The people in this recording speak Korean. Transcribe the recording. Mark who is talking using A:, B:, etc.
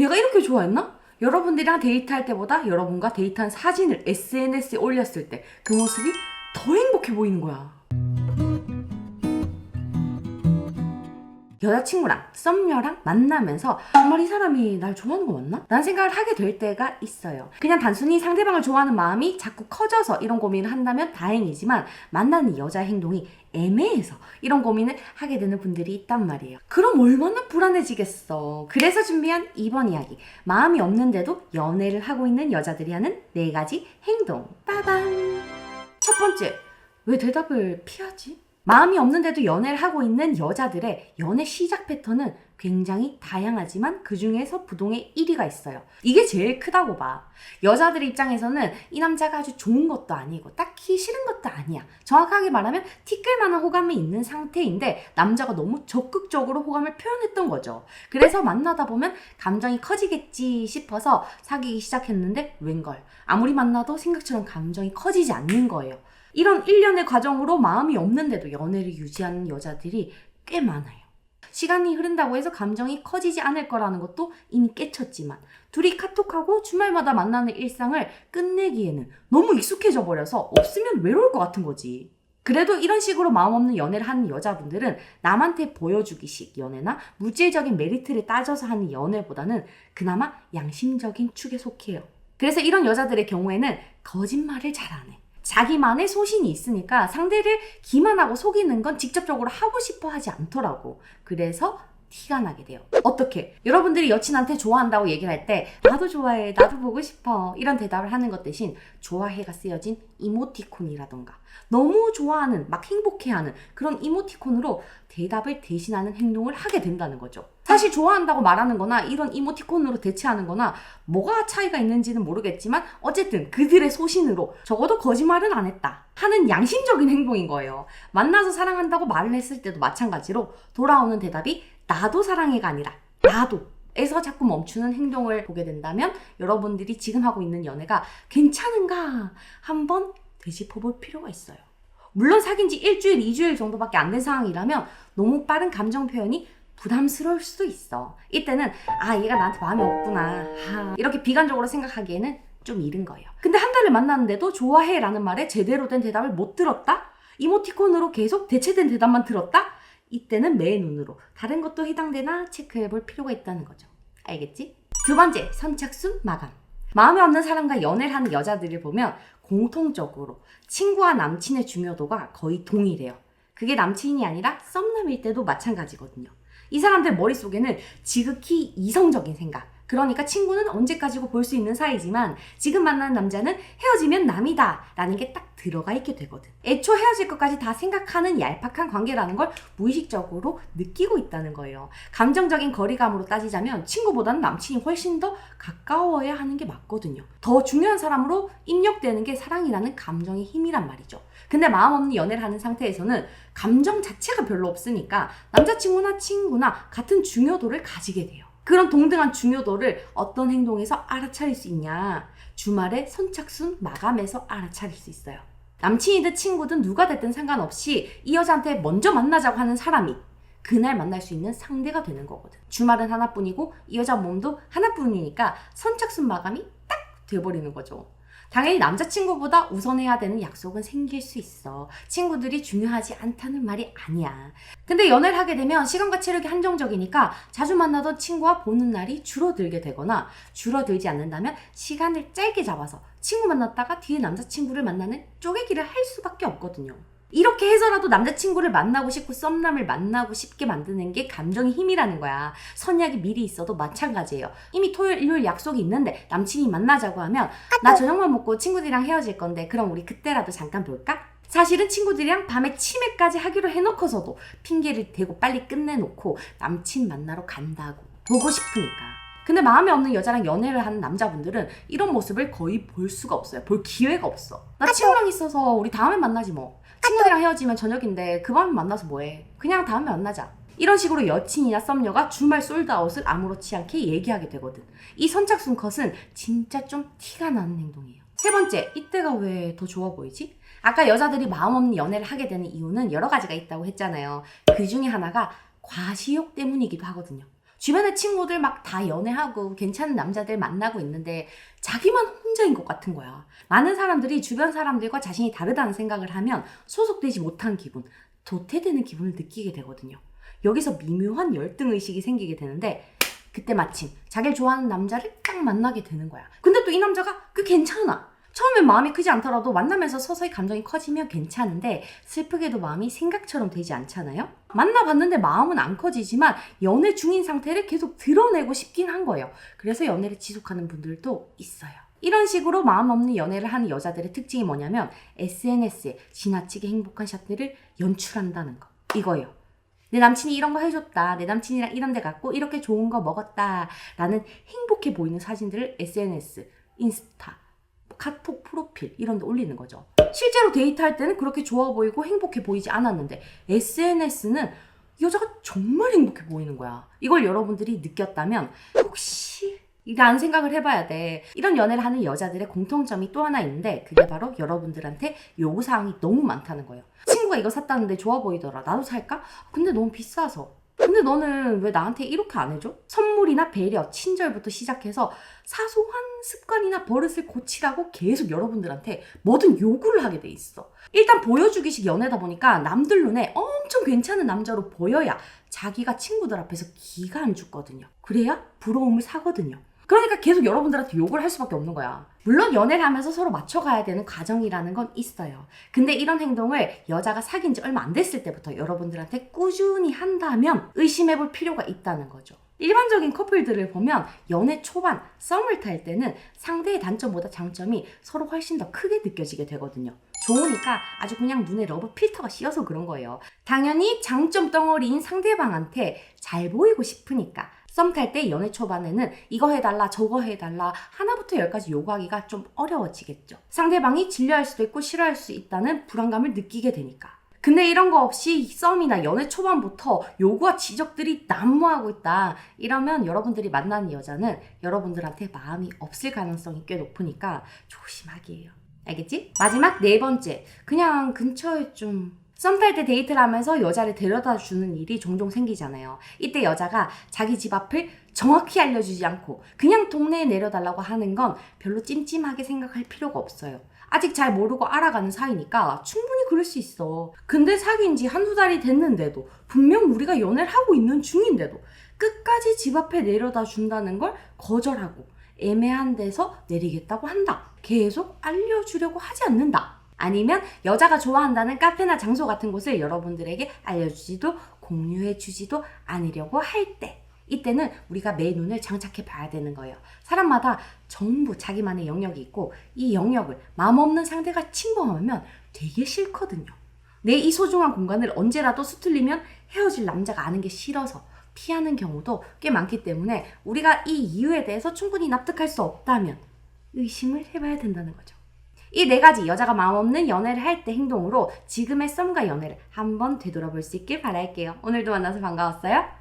A: 얘가 이렇게 좋아했나? 여러분들이랑 데이트할 때보다 여러분과 데이트한 사진을 SNS에 올렸을 때 그 모습이 더 행복해 보이는 거야. 여자친구랑 썸녀랑 만나면서 정말 이 사람이 날 좋아하는 거 맞나? 라는 생각을 하게 될 때가 있어요. 그냥 단순히 상대방을 좋아하는 마음이 자꾸 커져서 이런 고민을 한다면 다행이지만 만나는 여자의 행동이 애매해서 이런 고민을 하게 되는 분들이 있단 말이에요. 그럼 얼마나 불안해지겠어. 그래서 준비한 이번 이야기. 마음이 없는데도 연애를 하고 있는 여자들이 하는 네 가지 행동. 빠밤. 첫 번째, 왜 대답을 피하지? 마음이 없는데도 연애를 하고 있는 여자들의 연애 시작 패턴은 굉장히 다양하지만 그 중에서 부동의 1위가 있어요. 이게 제일 크다고 봐. 여자들 입장에서는 이 남자가 아주 좋은 것도 아니고 딱히 싫은 것도 아니야. 정확하게 말하면 티끌만한 호감이 있는 상태인데 남자가 너무 적극적으로 호감을 표현했던 거죠. 그래서 만나다 보면 감정이 커지겠지 싶어서 사귀기 시작했는데 웬걸. 아무리 만나도 생각처럼 감정이 커지지 않는 거예요. 이런 일련의 과정으로 마음이 없는데도 연애를 유지하는 여자들이 꽤 많아요. 시간이 흐른다고 해서 감정이 커지지 않을 거라는 것도 이미 깨쳤지만 둘이 카톡하고 주말마다 만나는 일상을 끝내기에는 너무 익숙해져 버려서 없으면 외로울 것 같은 거지. 그래도 이런 식으로 마음 없는 연애를 하는 여자분들은 남한테 보여주기식 연애나 물질적인 메리트를 따져서 하는 연애보다는 그나마 양심적인 축에 속해요. 그래서 이런 여자들의 경우에는 거짓말을 잘안 해. 자기만의 소신이 있으니까 상대를 기만하고 속이는 건 직접적으로 하고 싶어 하지 않더라고. 그래서 티가 나게 돼요. 어떻게? 여러분들이 여친한테 좋아한다고 얘기를 할 때 나도 좋아해, 나도 보고 싶어 이런 대답을 하는 것 대신 좋아해가 쓰여진 이모티콘이라던가 너무 좋아하는 막 행복해하는 그런 이모티콘으로 대답을 대신하는 행동을 하게 된다는 거죠. 사실 좋아한다고 말하는 거나 이런 이모티콘으로 대체하는 거나 뭐가 차이가 있는지는 모르겠지만 어쨌든 그들의 소신으로 적어도 거짓말은 안 했다 하는 양심적인 행동인 거예요. 만나서 사랑한다고 말을 했을 때도 마찬가지로 돌아오는 대답이 나도 사랑해가 아니라 나도 에서 자꾸 멈추는 행동을 보게 된다면 여러분들이 지금 하고 있는 연애가 괜찮은가 한번 되짚어볼 필요가 있어요. 물론 사귄 지 일주일, 이주일 정도밖에 안 된 상황이라면 너무 빠른 감정 표현이 부담스러울 수도 있어. 이때는 아 얘가 나한테 마음이 없구나. 아, 이렇게 비관적으로 생각하기에는 좀 이른 거예요. 근데 한 달을 만났는데도 좋아해 라는 말에 제대로 된 대답을 못 들었다? 이모티콘으로 계속 대체된 대답만 들었다? 이때는 매 눈으로 다른 것도 해당되나 체크해 볼 필요가 있다는 거죠. 알겠지? 두 번째, 선착순 마감. 마음에 없는 사람과 연애를 하는 여자들을 보면 공통적으로 친구와 남친의 중요도가 거의 동일해요. 그게 남친이 아니라 썸남일 때도 마찬가지거든요. 이 사람들 머릿속에는 지극히 이성적인 생각. 그러니까 친구는 언제까지고 볼 수 있는 사이지만 지금 만나는 남자는 헤어지면 남이다 라는 게 딱 들어가 있게 되거든. 애초 헤어질 것까지 다 생각하는 얄팍한 관계라는 걸 무의식적으로 느끼고 있다는 거예요. 감정적인 거리감으로 따지자면 친구보다는 남친이 훨씬 더 가까워야 하는 게 맞거든요. 더 중요한 사람으로 입력되는 게 사랑이라는 감정의 힘이란 말이죠. 근데 마음 없는 연애를 하는 상태에서는 감정 자체가 별로 없으니까 남자친구나 친구나 같은 중요도를 가지게 돼요. 그런 동등한 중요도를 어떤 행동에서 알아차릴 수 있냐? 주말에 선착순 마감에서 알아차릴 수 있어요. 남친이든 친구든 누가 됐든 상관없이 이 여자한테 먼저 만나자고 하는 사람이 그날 만날 수 있는 상대가 되는 거거든. 주말은 하나뿐이고 이 여자 몸도 하나뿐이니까 선착순 마감이 딱 돼버리는 거죠. 당연히 남자친구보다 우선해야 되는 약속은 생길 수 있어. 친구들이 중요하지 않다는 말이 아니야. 근데 연애를 하게 되면 시간과 체력이 한정적이니까 자주 만나던 친구와 보는 날이 줄어들게 되거나 줄어들지 않는다면 시간을 짧게 잡아서 친구 만났다가 뒤에 남자친구를 만나는 쪼개기를 할 수밖에 없거든요. 이렇게 해서라도 남자친구를 만나고 싶고 썸남을 만나고 싶게 만드는 게 감정의 힘이라는 거야. 선약이 미리 있어도 마찬가지예요. 이미 토요일, 일요일 약속이 있는데 남친이 만나자고 하면 나 저녁만 먹고 친구들이랑 헤어질 건데 그럼 우리 그때라도 잠깐 볼까? 사실은 친구들이랑 밤에 치매까지 하기로 해놓고서도 핑계를 대고 빨리 끝내놓고 남친 만나러 간다고 보고 싶으니까. 근데 마음에 없는 여자랑 연애를 하는 남자분들은 이런 모습을 거의 볼 수가 없어요. 볼 기회가 없어. 나 친구랑 있어서 우리 다음에 만나지 뭐. 친구들이랑 헤어지면 저녁인데 그 밤에 만나서 뭐해. 그냥 다음에 만나자. 이런 식으로 여친이나 썸녀가 주말 솔드아웃을 아무렇지 않게 얘기하게 되거든. 이 선착순 컷은 진짜 좀 티가 나는 행동이에요. 세 번째, 이때가 왜 더 좋아 보이지? 아까 여자들이 마음 없는 연애를 하게 되는 이유는 여러 가지가 있다고 했잖아요. 그 중에 하나가 과시욕 때문이기도 하거든요. 주변의 친구들 막 다 연애하고 괜찮은 남자들 만나고 있는데 자기만 혼자인 것 같은 거야. 많은 사람들이 주변 사람들과 자신이 다르다는 생각을 하면 소속되지 못한 기분, 도태되는 기분을 느끼게 되거든요. 여기서 미묘한 열등 의식이 생기게 되는데 그때 마침 자기를 좋아하는 남자를 딱 만나게 되는 거야. 근데 또 이 남자가 그 괜찮아. 처음엔 마음이 크지 않더라도 만나면서 서서히 감정이 커지면 괜찮은데 슬프게도 마음이 생각처럼 되지 않잖아요? 만나봤는데 마음은 안 커지지만 연애 중인 상태를 계속 드러내고 싶긴 한 거예요. 그래서 연애를 지속하는 분들도 있어요. 이런 식으로 마음 없는 연애를 하는 여자들의 특징이 뭐냐면 SNS에 지나치게 행복한 샷들을 연출한다는 거. 이거예요. 내 남친이 이런 거 해줬다. 내 남친이랑 이런 데 갔고 이렇게 좋은 거 먹었다. 라는 행복해 보이는 사진들을 SNS, 인스타, 카톡 프로필 이런 데 올리는 거죠. 실제로 데이트할 때는 그렇게 좋아 보이고 행복해 보이지 않았는데 SNS는 여자가 정말 행복해 보이는 거야. 이걸 여러분들이 느꼈다면 혹시 이란 생각을 해봐야 돼. 이런 연애를 하는 여자들의 공통점이 또 하나 있는데 그게 바로 여러분들한테 요구사항이 너무 많다는 거예요. 친구가 이거 샀다는데 좋아 보이더라. 나도 살까? 근데 너무 비싸서. 근데 너는 왜 나한테 이렇게 안 해줘? 선물이나 배려, 친절부터 시작해서 사소한 습관이나 버릇을 고치라고 계속 여러분들한테 뭐든 요구를 하게 돼 있어. 일단 보여주기식 연애다 보니까 남들 눈에 엄청 괜찮은 남자로 보여야 자기가 친구들 앞에서 기가 안 죽거든요. 그래야 부러움을 사거든요. 그러니까 계속 여러분들한테 욕을 할 수밖에 없는 거야. 물론 연애를 하면서 서로 맞춰가야 되는 과정이라는 건 있어요. 근데 이런 행동을 여자가 사귄 지 얼마 안 됐을 때부터 여러분들한테 꾸준히 한다면 의심해 볼 필요가 있다는 거죠. 일반적인 커플들을 보면 연애 초반 썸을 탈 때는 상대의 단점보다 장점이 서로 훨씬 더 크게 느껴지게 되거든요. 좋으니까 아주 그냥 눈에 러브 필터가 씌어서 그런 거예요. 당연히 장점 덩어리인 상대방한테 잘 보이고 싶으니까 썸 탈 때 연애 초반에는 이거 해달라 저거 해달라 하나부터 열까지 요구하기가 좀 어려워지겠죠. 상대방이 진료할 수도 있고 싫어할 수 있다는 불안감을 느끼게 되니까. 근데 이런 거 없이 썸이나 연애 초반부터 요구와 지적들이 난무하고 있다. 이러면 여러분들이 만나는 여자는 여러분들한테 마음이 없을 가능성이 꽤 높으니까 조심하기예요. 알겠지? 마지막 네 번째. 그냥 근처에 좀 썸 탈 때 데이트를 하면서 여자를 데려다 주는 일이 종종 생기잖아요. 이때 여자가 자기 집 앞을 정확히 알려주지 않고 그냥 동네에 내려달라고 하는 건 별로 찜찜하게 생각할 필요가 없어요. 아직 잘 모르고 알아가는 사이니까 충분히 그럴 수 있어. 근데 사귄 지 한두 달이 됐는데도 분명 우리가 연애를 하고 있는 중인데도 끝까지 집 앞에 내려다 준다는 걸 거절하고 애매한 데서 내리겠다고 한다. 계속 알려주려고 하지 않는다. 아니면 여자가 좋아한다는 카페나 장소 같은 곳을 여러분들에게 알려주지도 공유해주지도 않으려고 할 때. 이때는 우리가 매 눈을 장착해 봐야 되는 거예요. 사람마다 전부 자기만의 영역이 있고 이 영역을 마음 없는 상대가 침범하면 되게 싫거든요. 내 이 소중한 공간을 언제라도 수틀리면 헤어질 남자가 아는 게 싫어서 피하는 경우도 꽤 많기 때문에 우리가 이 이유에 대해서 충분히 납득할 수 없다면 의심을 해봐야 된다는 거죠. 이 네 가지 여자가 마음 없는 연애를 할 때 행동으로 지금의 썸과 연애를 한번 되돌아볼 수 있길 바랄게요. 오늘도 만나서 반가웠어요.